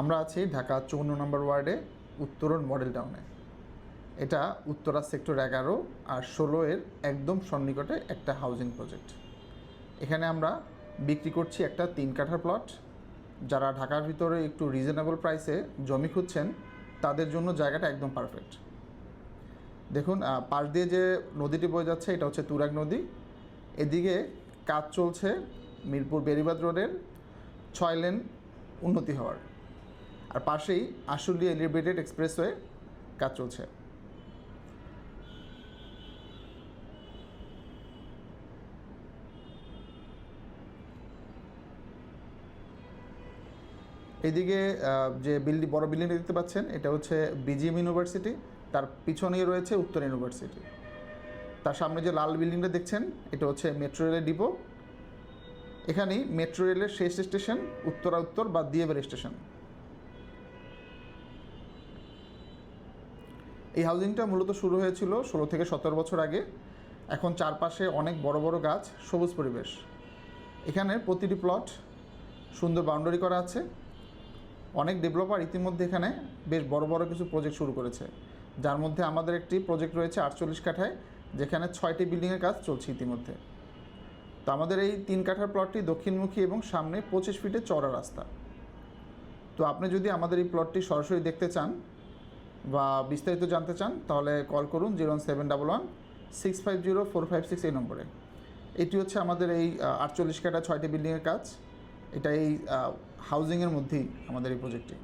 আমরা আছি ঢাকা চৌন্ন নম্বর ওয়ার্ডে উত্তরণ মডেল টাউনে। এটা উত্তরা সেক্টর এগারো আর ষোলো এর একদম সন্নিকটে একটা হাউজিং প্রজেক্ট এখানে আমরা বিক্রি করছি একটা তিন কাঠার প্লট যারা ঢাকার ভিতরে একটু রিজনেবল প্রাইসে জমি খুঁজছেন, তাদের জন্য জায়গাটা একদম পারফেক্ট দেখুন পাশ দিয়ে যে নদীটি বয়ে যাচ্ছে, এটা হচ্ছে তুরাগ নদী। এদিকে কাজ চলছে মিরপুর বেরিবাদ রোডের ছয় লেন উন্নতি হওয়ার। আর পাশেই আশুলিয়া এলিভেটেড এক্সপ্রেসওয়ে কাজ চলছে। এদিকে যে বিল্ডিং, বড় বিল্ডিং দেখতে পাচ্ছেন, এটা হচ্ছে বিজিএম ইউনিভার্সিটি তার পিছনেই রয়েছে উত্তর ইউনিভার্সিটি তার সামনে যে লাল বিল্ডিংটা দেখছেন, এটা হচ্ছে মেট্রো রেলের ডিপো। এখানেই মেট্রো রেলের শেষ স্টেশন উত্তরা উত্তর বা দিয়েবের স্টেশন। এই হাউজিংটা মূলত শুরু হয়েছিল ষোলো থেকে সতেরো বছর আগে। এখন চারপাশে অনেক বড় বড় গাছ, সবুজ পরিবেশ। এখানে প্রতিটি প্লট সুন্দর বাউন্ডারি করা আছে। অনেক ডেভেলপার ইতিমধ্যে এখানে বেশ বড় বড় কিছু প্রজেক্ট শুরু করেছে। যার মধ্যে আমাদের একটি প্রজেক্ট রয়েছে আটচল্লিশ কাঠায়, যেখানে ছয়টি বিল্ডিংয়ের কাজ চলছে ইতিমধ্যে। তো আমাদের এই তিন কাঠার প্লটটি দক্ষিণমুখী এবং সামনে পঁচিশ ফিটে চড়া রাস্তা। তো আপনি যদি আমাদের এই প্লটটি সরাসরি দেখতে চান বা বিস্তারিত জানতে চান, তাহলে কল করুন zero seven double one six five zero four five six এই নম্বরে। এটি হচ্ছে আমাদের এই আটচল্লিশ কাটা ছয়টি বিল্ডিংয়ের কাজ। এটা এই হাউজিংয়ের মধ্যেই আমাদের এই প্রজেক্টটি